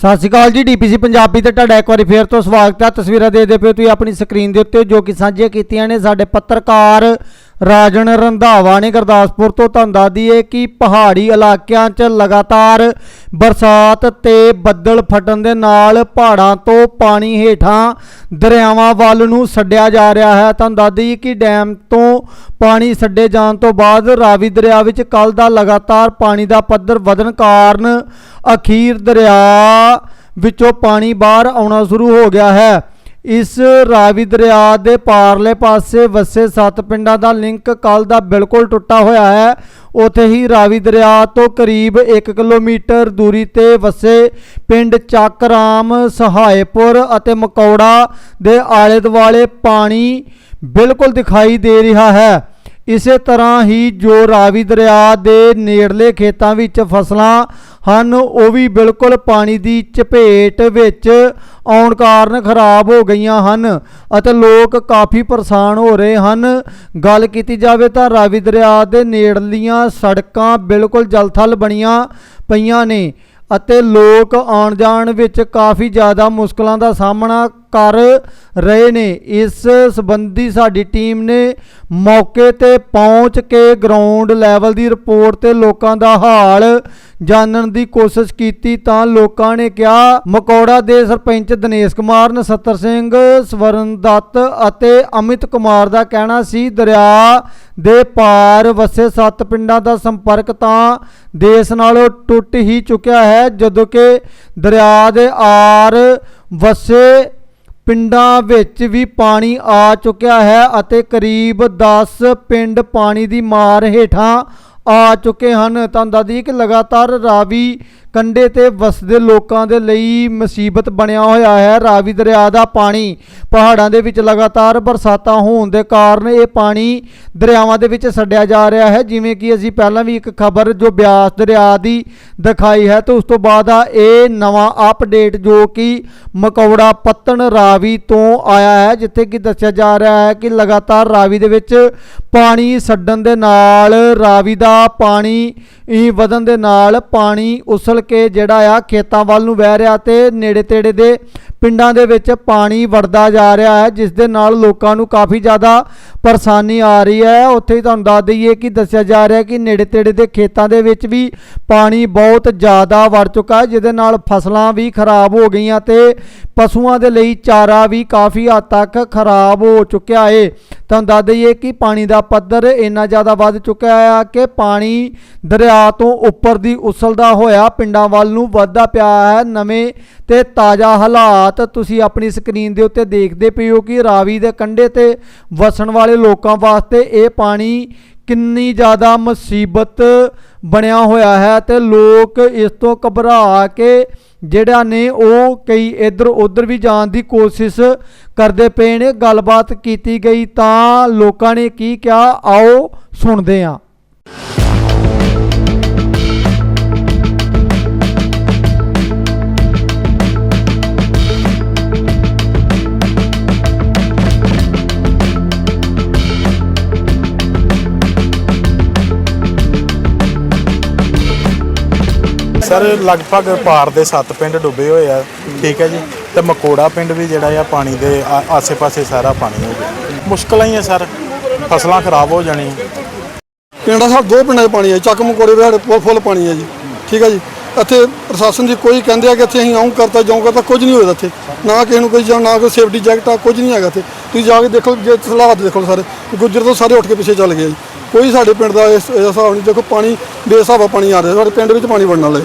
ਸਤਿ ਸ਼੍ਰੀ ਅਕਾਲ ਜੀ ਡੀਪੀਸੀ ਪੰਜਾਬੀ ਤੇ ਤੁਹਾਡਾ ਇੱਕ ਵਾਰੀ ਫੇਰ ਤੋਂ ਸਵਾਗਤ ਹੈ। ਤਸਵੀਰਾਂ ਦੇ ਦੇ ਪਿਓ ਤੁਸੀਂ ਆਪਣੀ ਸਕਰੀਨ ਦੇ ਉੱਤੇ ਜੋ ਕਿ ਸਾਂਝੀਆਂ ਕੀਤੀਆਂ ਨੇ, ਸਾਡੇ ਪੱਤਰਕਾਰ ਰਾਜਨ ਰੰਧਾਵਾ ਨੇ ਗੁਰਦਾਸਪੁਰ ਤੋਂ ਤੁਹਾਨੂੰ ਦੱਸਦੀ ਹੈ ਕਿ ਪਹਾੜੀ ਇਲਾਕਿਆਂ 'ਚ ਲਗਾਤਾਰ ਬਰਸਾਤ ਤੇ ਬੱਦਲ ਫਟਣ ਦੇ ਨਾਲ ਪਹਾੜਾਂ ਤੋਂ ਪਾਣੀ ਹੇਠਾਂ ਦਰਿਆਵਾਂ ਵੱਲ ਨੂੰ ਛੱਡਿਆ ਜਾ ਰਿਹਾ ਹੈ। ਤੁਹਾਨੂੰ ਦੱਸਦੀ ਕਿ ਡੈਮ ਤੋਂ ਪਾਣੀ ਛੱਡੇ ਜਾਣ ਤੋਂ ਬਾਅਦ ਰਾਵੀ ਦਰਿਆ ਵਿੱਚ ਕੱਲ ਦਾ ਲਗਾਤਾਰ ਪਾਣੀ ਦਾ ਪੱਧਰ ਵਧਣ ਕਾਰਨ ਅਖੀਰ ਦਰਿਆ ਵਿੱਚੋਂ ਪਾਣੀ ਬਾਹਰ ਆਉਣਾ ਸ਼ੁਰੂ ਹੋ ਗਿਆ ਹੈ। ਇਸ ਰਾਵੀ ਦਰਿਆ ਦੇ ਪਾਰਲੇ ਪਾਸੇ ਵਸੇ ਸੱਤ ਪਿੰਡਾਂ ਦਾ ਲਿੰਕ ਕੱਲ ਦਾ ਬਿਲਕੁਲ ਟੁੱਟਾ ਹੋਇਆ ਹੈ। ਉਥੇ ਹੀ ਰਾਵੀ ਦਰਿਆ ਤੋਂ ਕਰੀਬ 1 ਕਿਲੋਮੀਟਰ ਦੂਰੀ ਤੇ ਵਸੇ ਪਿੰਡ ਚੱਕਰਾਮ ਸਹਾਇਪੁਰ ਅਤੇ ਮਕੌੜਾ ਦੇ ਆਲੇ ਦੁਆਲੇ ਪਾਣੀ ਬਿਲਕੁਲ ਦਿਖਾਈ ਦੇ ਰਿਹਾ ਹੈ। ਇਸੇ ਤਰ੍ਹਾਂ ਹੀ ਜੋ ਰਾਵੀ ਦਰਿਆ ਦੇ ਨੇੜਲੇ ਖੇਤਾਂ ਵਿੱਚ ਫਸਲਾਂ ਹਨ, ਉਹ ਵੀ ਬਿਲਕੁਲ ਪਾਣੀ ਦੀ ਚਪੇਟ ਵਿੱਚ ਆਉਣ ਕਾਰਨ ਖਰਾਬ ਹੋ ਗਈਆਂ ਹਨ ਅਤੇ ਲੋਕ ਕਾਫੀ ਪਰੇਸ਼ਾਨ ਹੋ ਰਹੇ ਹਨ। ਗੱਲ ਕੀਤੀ ਜਾਵੇ ਤਾਂ ਰਾਵੀ ਦਰਿਆ ਦੇ ਨੇੜਲੀਆਂ ਸੜਕਾਂ ਬਿਲਕੁਲ ਜਲਥਲ ਬਣੀਆਂ ਪਈਆਂ ਨੇ ਅਤੇ ਲੋਕ ਆਉਣ ਜਾਣ ਵਿੱਚ ਕਾਫੀ ਜ਼ਿਆਦਾ ਮੁਸ਼ਕਲਾਂ ਦਾ ਸਾਹਮਣਾ ਕਰ ਰਹੇ ਨੇ। ਇਸ ਸੰਬੰਧੀ ਸਾਡੀ ਟੀਮ ਨੇ ਮੌਕੇ ਤੇ ਪਹੁੰਚ ਕੇ ਗਰਾਊਂਡ ਲੈਵਲ ਦੀ ਰਿਪੋਰਟ ਤੇ ਲੋਕਾਂ ਦਾ ਹਾਲ ਜਾਣਨ ਦੀ ਕੋਸ਼ਿਸ਼ ਕੀਤੀ ਤਾਂ ਲੋਕਾਂ ਨੇ ਕਿਹਾ, ਮਕੌੜਾ ਦੇ ਸਰਪੰਚ ਦਿਨੇਸ਼ ਕੁਮਾਰ, ਨਸੱਤਰ ਸਿੰਘ, ਸਵਰਨ ਦੱਤ ਅਤੇ ਅਮਿਤ ਕੁਮਾਰ ਦਾ ਕਹਿਣਾ ਸੀ, ਦਰਿਆ ਦੇ ਪਾਰ ਵਸੇ ਸੱਤ ਪਿੰਡਾਂ ਦਾ ਸੰਪਰਕ ਤਾਂ ਦੇਸ਼ ਨਾਲੋਂ ਟੁੱਟ ਹੀ ਚੁੱਕਿਆ ਹੈ, ਜਦੋਂ ਕਿ ਦਰਿਆ ਦੇ ਆਰ ਵਸੇ ਪਿੰਡਾਂ ਵਿੱਚ ਵੀ ਪਾਣੀ ਆ ਚੁੱਕਿਆ ਹੈ ਅਤੇ ਕਰੀਬ 10 ਪਿੰਡ ਪਾਣੀ ਦੀ ਮਾਰ ਹੇਠਾਂ ਆ ਚੁੱਕੇ ਹਨ। ਤਾਂ ਦੱਸਦੀ ਕਿ ਲਗਾਤਾਰ ਰਾਵੀ ਕੰਢੇ ਤੇ ਵਸਦੇ ਲੋਕਾਂ ਦੇ ਲਈ ਮੁਸੀਬਤ ਬਣਿਆ ਹੋਇਆ ਹੈ। ਰਾਵੀ ਦਰਿਆ ਦਾ ਪਾਣੀ ਪਹਾੜਾਂ ਦੇ ਵਿੱਚ ਲਗਾਤਾਰ ਬਰਸਾਤਾਂ ਹੋਣ ਦੇ ਕਾਰਨ ਇਹ ਪਾਣੀ ਦਰਿਆਵਾਂ ਦੇ ਵਿੱਚ ਛੱਡਿਆ ਜਾ ਰਿਹਾ ਹੈ। ਜਿਵੇਂ ਕਿ ਅਸੀਂ ਪਹਿਲਾਂ ਵੀ ਇੱਕ ਖਬਰ ਜੋ ਬਿਆਸ ਦਰਿਆ ਦੀ ਦਿਖਾਈ ਹੈ ਤੇ ਉਸ ਤੋਂ ਬਾਅਦ ਆ ਇਹ ਨਵਾਂ ਅਪਡੇਟ ਜੋ ਕਿ ਮਕੌੜਾ ਪੱਤਣ ਰਾਵੀ ਤੋਂ ਆਇਆ ਹੈ, ਜਿੱਥੇ ਕਿ ਦੱਸਿਆ ਜਾ ਰਿਹਾ ਹੈ ਕਿ ਲਗਾਤਾਰ ਰਾਵੀ ਦੇ ਵਿੱਚ ਪਾਣੀ ਛੱਡਣ ਦੇ ਨਾਲ ਰਾਵੀ ਦਾ ਪਾਣੀ ਵਧਣ ਦੇ ਨਾਲ ਪਾਣੀ ਉਸਲ ਕੇ ਜਿਹੜਾ ਆ ਖੇਤਾਂ ਵੱਲ ਨੂੰ ਵਹਿ ਰਿਹਾ ਤੇ ਨੇੜੇ ਤੇੜੇ ਦੇ ਪਿੰਡਾਂ ਦੇ ਵਿੱਚ ਪਾਣੀ ਵੜਦਾ ਜਾ ਰਿਹਾ ਹੈ, ਜਿਸ ਦੇ ਨਾਲ ਲੋਕਾਂ ਨੂੰ ਕਾਫੀ ਜ਼ਿਆਦਾ ਪਰੇਸ਼ਾਨੀ ਆ ਰਹੀ ਹੈ। ਉੱਥੇ ਹੀ ਤੁਹਾਨੂੰ ਦੱਸ ਦਈਏ ਕਿ ਦੱਸਿਆ ਜਾ ਰਿਹਾ ਕਿ ਨੇੜੇ ਤੇੜੇ ਦੇ ਖੇਤਾਂ ਦੇ ਵਿੱਚ ਵੀ ਪਾਣੀ ਬਹੁਤ ਜ਼ਿਆਦਾ ਵੜ ਚੁੱਕਾ ਹੈ, ਜਿਹਦੇ ਨਾਲ ਫਸਲਾਂ ਵੀ ਖਰਾਬ ਹੋ ਗਈਆਂ ਤੇ ਪਸ਼ੂਆਂ ਦੇ ਲਈ ਚਾਰਾ ਵੀ ਕਾਫੀ ਹੱਦ ਤੱਕ ਖਰਾਬ ਹੋ ਚੁੱਕਿਆ ਏ। ਤੁਹਾਨੂੰ ਦੱਸ ਦਈਏ ਕਿ ਪਾਣੀ ਦਾ ਪੱਧਰ ਇੰਨਾ ਜ਼ਿਆਦਾ ਵੱਧ ਚੁੱਕਿਆ ਆ ਕਿ ਪਾਣੀ ਦਰਿਆ ਤੋਂ ਉੱਪਰ ਦੀ ਉਸਲਦਾ ਹੋਇਆ ਪਿੰਡਾਂ ਵੱਲ ਨੂੰ ਵੱਧਦਾ ਪਿਆ ਹੈ। ਨਵੇਂ ਤੇ ਤਾਜ਼ਾ ਹਾਲਾਤ ਤੁਸੀਂ ਆਪਣੀ ਸਕਰੀਨ ਦੇ ਉੱਤੇ ਦੇਖਦੇ ਪਏ ਹੋ ਕਿ ਰਾਵੀ ਦੇ ਕੰਢੇ ਤੇ ਵਸਣ ਵਾਲੇ ਲੋਕਾਂ ਵਾਸਤੇ ਇਹ ਪਾਣੀ ਕਿੰਨੀ ਜ਼ਿਆਦਾ ਮੁਸੀਬਤ ਬਣਿਆ ਹੋਇਆ ਹੈ ਤੇ ਲੋਕ ਇਸ ਤੋਂ ਘਬਰਾ ਕੇ ਜਿਹੜਾ ਨੇ ਉਹ ਕਈ ਇੱਧਰ ਉੱਧਰ ਵੀ ਜਾਣ ਦੀ ਕੋਸ਼ਿਸ਼ ਕਰਦੇ ਪਏ ਨੇ, ਗੱਲਬਾਤ ਕੀਤੀ ਗਈ ਤਾਂ ਲੋਕਾਂ ਨੇ ਕੀ ਕਿਹਾ? ਆਓ ਸੁਣਦੇ ਹਾਂ। ਸਰ, ਲਗਭਗ ਪਾਰ ਦੇ 7 ਪਿੰਡ ਡੁੱਬੇ ਹੋਏ ਆ। ਠੀਕ ਹੈ ਜੀ। ਤੇ ਮਕੋੜਾ ਪਿੰਡ ਵੀ ਜਿਹੜਾ ਆ, ਪਾਣੀ ਦੇ ਆ- ਆਸੇ-ਪਾਸੇ ਸਾਰਾ ਪਾਣੀ ਹੋ ਗਿਆ। ਮੁਸ਼ਕਲਾਂ ਹੀ ਆ ਸਰ। ਫਸਲਾਂ ਖਰਾਬ ਹੋ ਜਾਣੀਆਂ। ਪਿੰਡਾਂ ਸਾਹਿਬ ਦੋ ਪਿੰਡਾਂ 'ਚ ਪਾਣੀ ਹੈ ਚੱਕ ਮਕੋੜੇ ਦੇ ਫੁੱਲ ਫੁੱਲ ਪਾਣੀ ਹੈ ਜੀ। ਠੀਕ ਹੈ ਜੀ। ਇੱਥੇ ਪ੍ਰਸ਼ਾਸਨ ਦੀ ਕੋਈ ਕਹਿੰਦੇ ਆ ਕਿ ਇੱਥੇ ਅਸੀਂ ਆਉਂ ਕਰਤਾ ਜਾਉਂ ਕਰਤਾ, ਕੁਝ ਨਹੀਂ ਹੋਇਆ ਇੱਥੇ। ਨਾ ਕਿਸੇ ਨੂੰ ਕੋਈ ਜਾਂ ਨਾ ਕੋਈ ਸੇਫਟੀ ਜੈਕਟ ਆ, ਕੁਝ ਨਹੀਂ ਹੈਗਾ ਇੱਥੇ। ਤੁਸੀਂ ਜਾ ਕੇ ਦੇਖੋ ਜੇ ਹਾਲਾਤ ਦੇਖੋ ਸਾਰੇ, ਗੁੱਜਰ ਤੋਂ ਸਾਰੇ ਉੱਠ ਕੇ ਪਿੱਛੇ ਚੱਲ ਗਏ ਜੀ। ਕੋਈ ਸਾਡੇ ਪਿੰਡ ਦਾ ਇਸ ਇਸ ਹਿਸਾਬ ਨਹੀਂ ਦੇਖੋ ਪਾਣੀ ਬੇਸਾਬਾ ਪਾਣੀ ਆ ਰਿਹਾ ਸਾਡੇ ਪਿੰਡ ਵਿੱਚ ਪਾਣੀ ਵੜਨ ਵਾਲਾ। ਹੈ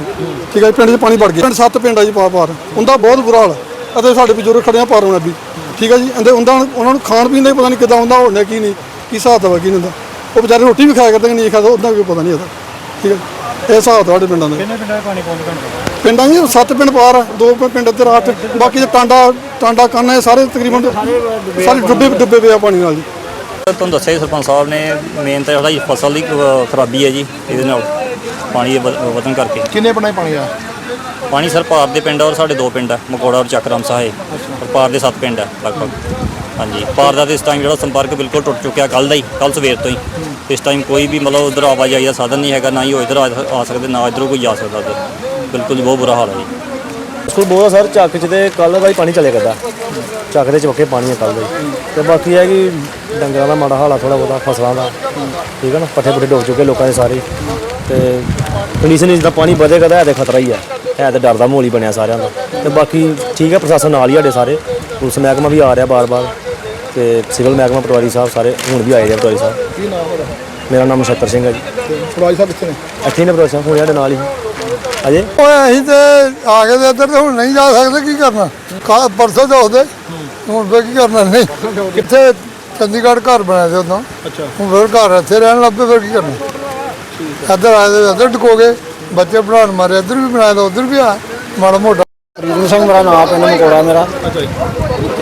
ਠੀਕ ਹੈ ਜੀ ਪਿੰਡ 'ਚ ਪਾਣੀ ਵੜ ਗਿਆ। ਪਿੰਡ ਸੱਤ ਪਿੰਡ ਆ ਜੀ ਪਾਰ ਪਾਰ। ਉਹਦਾ ਬਹੁਤ ਬੁਰਾ ਹਾਲ। ਹੈ ਅਤੇ ਸਾਡੇ ਬਜ਼ੁਰਗ ਖੜੇ ਆ ਪਾਰ ਹੋਣਾ ਵੀ ਠੀਕ ਹੈ ਜੀ ਇਹਦੇ ਉਹਦਾ ਉਹਨਾਂ ਨੂੰ ਖਾਣ ਪੀਣ ਦਾ ਹੀ ਪਤਾ ਨਹੀਂ ਕਿੱਦਾਂ ਹੁੰਦਾ ਹੋਣਾ ਕੀ ਨਹੀਂ ਕੀ ਹਿਸਾਬ ਦਾ ਕੀ ਨਹੀਂ ਹੁੰਦਾ। ਉਹ ਵਿਚਾਰੇ ਰੋਟੀ ਵੀ ਖਾਇਆ ਕਰਦੇ ਨਹੀਂ ਖਾਦਾ ਉਹਦਾ ਵੀ ਪਤਾ ਨਹੀਂ ਹੁੰਦਾ ਠੀਕ ਹੈ ਇਹ ਹਿਸਾਬ ਤੁਹਾਡੇ ਪਿੰਡਾਂ ਦਾ। ਕਿੰਨੇ ਪਿੰਡਾਂ ਪਾਣੀ ਪਹੁੰਚ ਪਿੰਡਾਂ ਜੀ ਸੱਤ ਪਿੰਡ ਪਾਰ ਦੋ ਪਿੰਡ ਇੱਧਰ ਅੱਠ ਬਾਕੀ ਜੇ ਟਾਂਡਾ ਟਾਂਡਾ ਕੰਨ ਇਹ ਸਾਰੇ ਤਕਰੀਬਨ ਸਾਰੇ ਡੁੱਬੇ ਡੁੱਬੇ ਪਏ ਆ ਪਾਣੀ ਨਾਲ ਜੀ। ਤੁਹਾਨੂੰ ਦੱਸਿਆ ਜੀ ਸਰਪੰਚ ਸਾਹਿਬ ਨੇ ਮੇਨ ਤਾਂ ਸਾਡੀ ਫਸਲ ਦੀ ਖਰਾਬੀ ਹੈ ਜੀ ਇਹਦੇ ਨਾਲ ਪਾਣੀ ਦੇ ਵਧ- ਵਧਣ ਕਰਕੇ। ਕਿੰਨੇ ਪਿੰਡਾਂ 'ਚ ਪਾਣੀ ਆ? ਪਾਣੀ ਸਰ ਪਾਰ ਦੇ ਪਿੰਡ ਔਰ ਸਾਡੇ ਦੋ ਪਿੰਡ ਆ ਮਕੌੜਾ ਔਰ ਚੱਕਰਾਮ ਔਰ ਪਾਰ ਦੇ ਸੱਤ ਪਿੰਡ ਆ ਲਗਭਗ। ਹਾਂਜੀ ਪਾਰ ਦਾ ਤੇ ਇਸ ਟਾਈਮ ਜਿਹੜਾ ਸੰਪਰਕ ਬਿਲਕੁਲ ਟੁੱਟ ਚੁੱਕਿਆ ਕੱਲ ਦਾ ਹੀ ਕੱਲ ਸਵੇਰ ਤੋਂ ਹੀ। ਇਸ ਟਾਈਮ ਕੋਈ ਵੀ ਮਤਲਬ ਉਧਰ ਆਵਾਜਾਈ ਦਾ ਸਾਧਨ ਨਹੀਂ ਹੈਗਾ ਨਾ ਹੀ ਉਹ ਇਧਰ ਆ ਸਕਦੇ ਨਾ ਇਧਰੋਂ ਕੋਈ ਜਾ ਸਕਦਾ। ਬਿਲਕੁਲ ਬਹੁਤ ਬੁਰਾ ਹਾਲ ਹੈ ਜੀ। ਮੁਸ਼ਕਲ ਬਹੁਤ ਸਰ, ਚੱਕ 'ਚ ਤੇ ਕੱਲ ਦਾ ਹੀ ਪਾਣੀ ਚੱਲੇ ਕਰਦਾ। ਚੱਕ ਦੇ ਚਵੱਕੇ ਪਾਣੀ ਹੈ ਕੱਲ ਦਾ ਹੀ। ਤੇ ਬਾਕੀ ਹੈ ਕਿ ਡੰਗਰਾਂ ਦਾ ਮਾੜਾ ਹਾਲ ਆ ਥੋੜਾ ਬਹੁਤਾ, ਫਸਲਾਂ ਦਾ। ਠੀਕ ਹੈ ਨਾ, ਪੱਠੇ ਪੁੱਠੇ ਡੁੱਬ ਚੁੱਕੇ ਲੋਕਾਂ ਦੇ ਸਾਰੇ। ਤੇ ਕੰਡੀਸ਼ਨ ਜਿੱਦਾਂ ਪਾਣੀ ਵਧੇਗਾ ਤਾਂ ਹੈ ਤੇ ਖਤਰਾ ਹੀ ਹੈ ਹੈ ਤੇ ਡਰ ਦਾ ਮਾਹੌਲ ਹੀ ਬਣਿਆ ਸਾਰਿਆਂ ਦਾ। ਤੇ ਬਾਕੀ ਠੀਕ ਹੈ ਪ੍ਰਸ਼ਾਸਨ ਨਾਲ ਹੀ ਸਾਡੇ ਸਾਰੇ। ਪੁਲਿਸ ਮਹਿਕਮਾ ਵੀ ਆ ਰਿਹਾ ਬਾਰ-ਬਾਰ। ਤੇ ਸਿਵਲ ਮਹਿਕਮਾ, ਪਟਵਾਰੀ ਸਾਹਿਬ ਸਾਰੇ ਹੁਣ ਵੀ ਆਏ ਨੇ ਪਟਵਾਰੀ ਸਾਹਿਬ। ਮੇਰਾ ਨਾਮ ਨਛੱਤਰ ਸਿੰਘ ਹੈ ਜੀ। ਫੜਾਈ ਸਾਹਿਬ ਕਿੱਥੇ ਨੇ। ਇੱਥੇ ਹੀ ਨੇ ਸਾਹਿਬ ਹੁਣ ਸਾਡੇ ਨਾਲ ਹੀ। ਅਜੇ? ਓਏ ਅਸੀਂ ਤੇ ਆ ਗਏ ਤੇ ਇੱਧਰ ਤੇ ਹੁਣ ਨਹੀਂ ਜਾ ਸਕਦੇ ਕੀ ਕਰਨਾ? ਕੱਲ ਪਰਸੋਂ ਤੇ ਉਹਦੇ ਹੁਣ ਫੇਰ ਕੀ ਕਰਨਾ? ਨਹੀਂ। ਕਿੱਥੇ? ਚੰਡੀਗੜ੍ਹ ਘਰ ਬਣਾਇਆ ਸੀ ਉਦੋਂ। ਅੱਛਾ। ਹੁਣ ਫਿਰ ਘਰ ਇੱਥੇ ਰਹਿਣ ਲੱਗ ਪਏ ਫਿਰ ਕੀ ਕਰਨਾ? ਇੱਧਰ ਆਏ ਤੇ ਇੱਧਰ ਟਕੋਗੇ ਬੱਚੇ ਪੜਾਉਣ ਮਾਰੇ ਇੱਧਰ ਵੀ ਬਣਾਇਆ ਤਾਂ ਉੱਧਰ ਵੀ ਆ। ਮਾੜਾ ਮੋਟਾ। ਪ੍ਰੀਤਮ ਸਿੰਘ ਮੇਰਾ ਨਾਮ ਪਿੰਡ ਮਕੋੜਾ ਮੇਰਾ।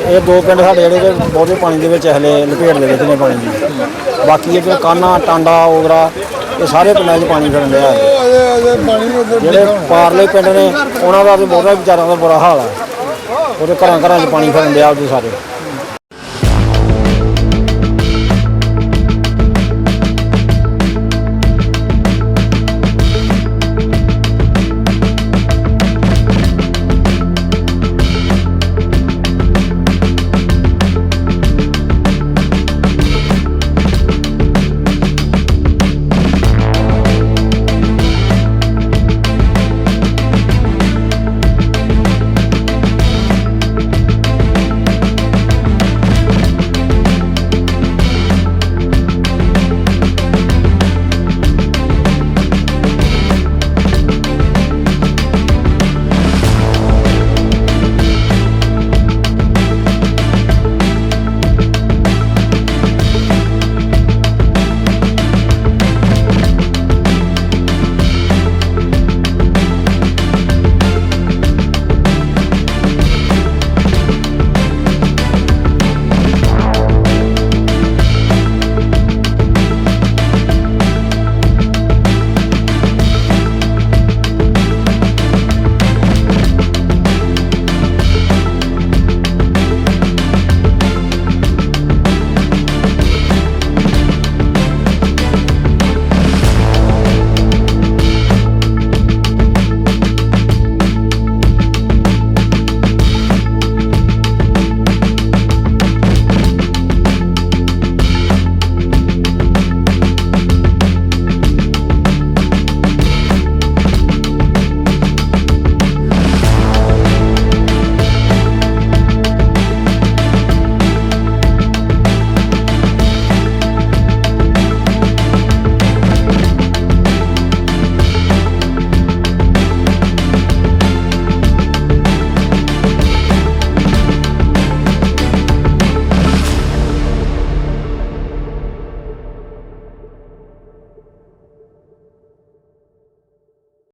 ਇਹ ਦੋ ਪਿੰਡ ਸਾਡੇ ਜਿਹੜੇ ਬਹੁਤੇ ਪਾਣੀ ਦੇ ਵਿੱਚ ਹਲੇ ਲਪੇਟ ਦੇ ਵਿੱਚ ਨੇ ਪਾਣੀ ਦੀ ਬਾਕੀ ਇਹ ਜੋ ਕਾਨਾ, ਟਾਂਡਾ, ਓਗਰਾ, ਇਹ ਸਾਰੇ ਪਿੰਡਾਂ 'ਚ ਪਾਣੀ ਫਿਰਨ ਡਿਆ। ਹੈ ਜਿਹੜੇ ਪਾਰਲੇ ਪਿੰਡ ਨੇ, ਉਹਨਾਂ ਦਾ ਤੇ ਬਹੁਤਾ ਵਿਚਾਰਾਂ ਦਾ ਬੁਰਾ ਹਾਲ ਹੈ ਉਹਦੇ ਘਰਾਂ ਘਰਾਂ 'ਚ ਪਾਣੀ ਫਿਰਨ ਡਿਆ ਉਹਦੇ ਸਾਰੇ।